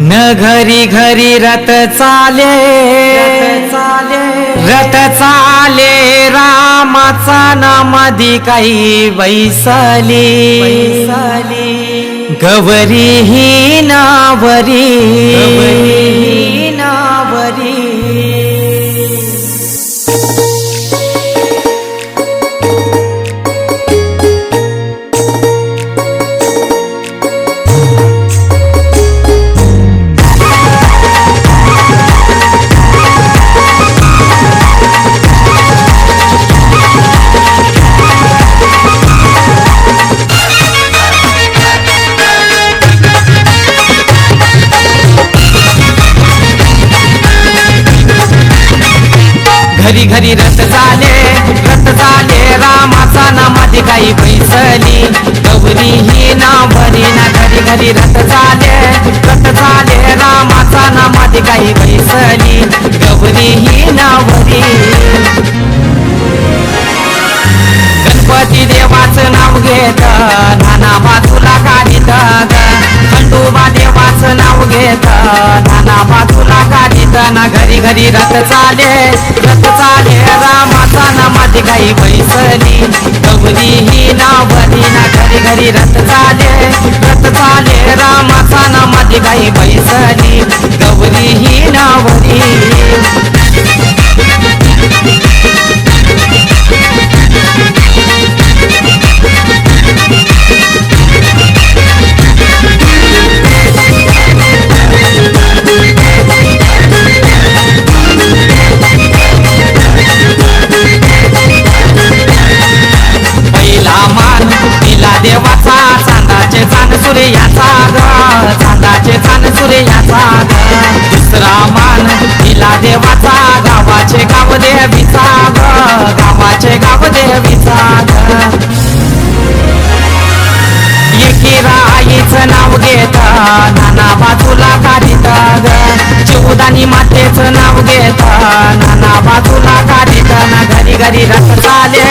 न घरी घरी रथ चाले. चाले. रथ चाले रामाचा नामादी काही बैसली गवरी ही नावरी. गवरी नावरी. घरी रथ झाले रथ झाले रामाचा नामाधी काही बैसली. गौरी ही नावरी ना घरी घरी रथ झाले रथ झाले रामाचा नामाधी काही बैसली. गौरी ही नावरी गणपती देवाचं नाव घेत नाना बाजूला काढित घरी रथ चाले रथ चाले रामाचा नामाती गाई बैसली. गौरी ही नावली ना घरी घरी रथ चाले रथ चाले रामाचा नामाती गाई बैसली. नाव घेत नाना बाजूला काढित ना घरी घरी रथ चाले.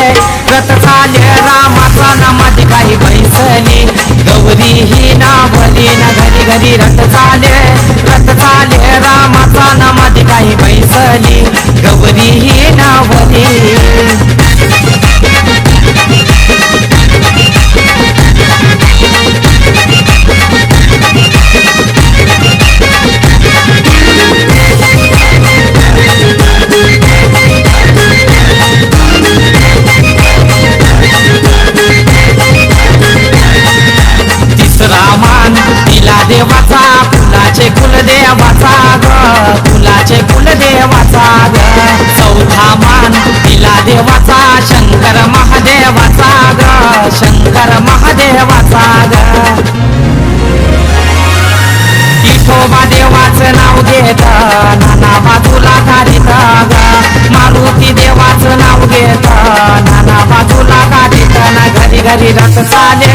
रथ चाले रामाचा नामाची काही बैसली. गौरी ही नावली ना घरी घरी रथ चाले. रथ चाले रामाचा नामाची काही बैसली. देवाचा फुलाचे कुलदेवाचा ग. फुलाचे कुलदेवाचा ग. चौथा मान तिला देवाचा शंकर महादेवाचा ग. शंकर महादेवाचा ग. विठोबा देवाचं नाव घेत नाना बाजूला काढित ग. मारुती देवाचं नाव घेत नाना बाजूला काढित ना घरी घरी रथ चाले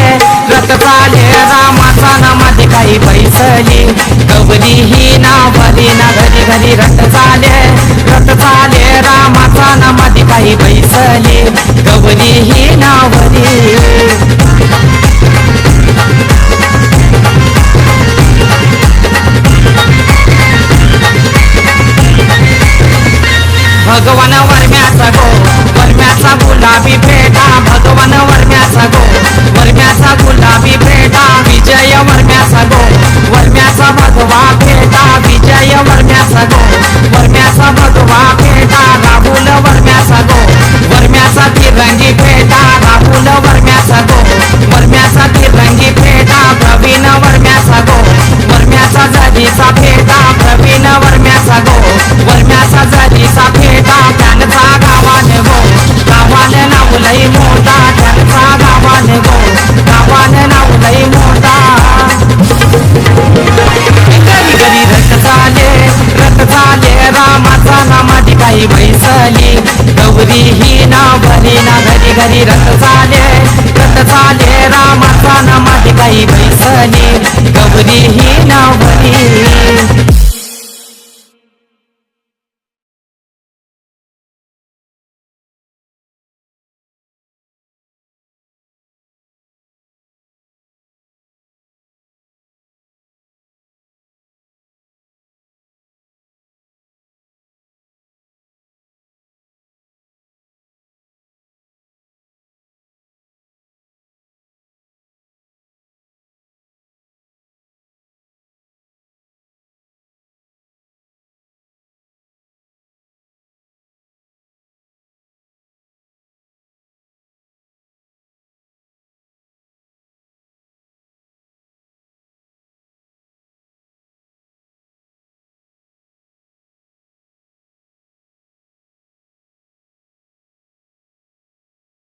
बैसली गौरी ही नावली ना घरी घरी रट चाले रट चाले रामाचा नामाधी काही बैसली गौरी ही ना भरी Sabadão नामाची काही बैसली. गौरी ही भरी ना घरी घरी रथ चाले रथ चाले रामाचा नामाची काही बैसली. गौरी ही भरी